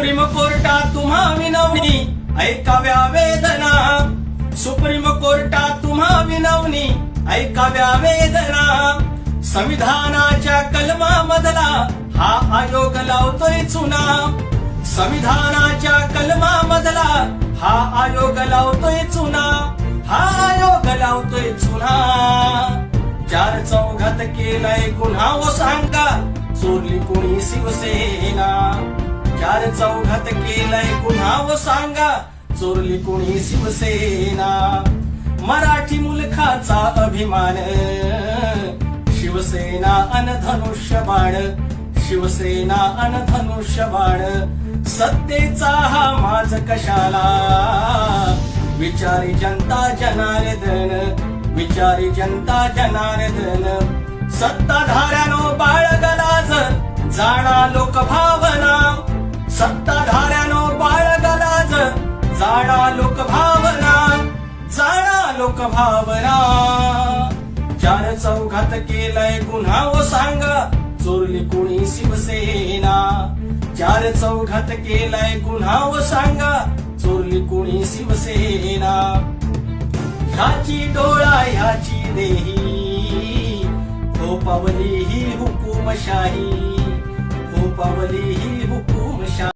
Supreme Carta तुम्हा विनवणी ऐकाव्या वेदना. सुप्रीम कोर्टा तुम्हा विनवणी ऐकाव्या वेदना. संविधानाच्या कलमामधला हा आयोग लावतोय चुना. संविधानाच्या कलमामधला हा आयोग लावतोय चुना. हा आयोग लावतोय चुना. चार चौघात केलाय गुन्हा व सांगा चोरली कोणी शिवसेना चार चौघात केलाय गुन्हा व सांगा? चोरली कोणी शिवसेना. मराठी मुलखाचा अभिमान. शिवसेना अनधनुष्य बाण. शिवसेना अनधनुष्य बाण. सत्तेचा हा माझ कशाला? विचारी जनता जनार्दन. विचारी जनता जनार्दन. सत्ताधाऱ्यानो बाळ जाणा लोकभावना चार चौघात केलाय गुन्हा व सांगा. चोरली कोणी शिवसेना. चार चौघात केलाय गुन्हा व सांगा. चोरली कोणी शिवसेना. ह्याची डोळा ह्याची देही. हो पावली ही हुकुमशाही. हो पावली ही हुकुम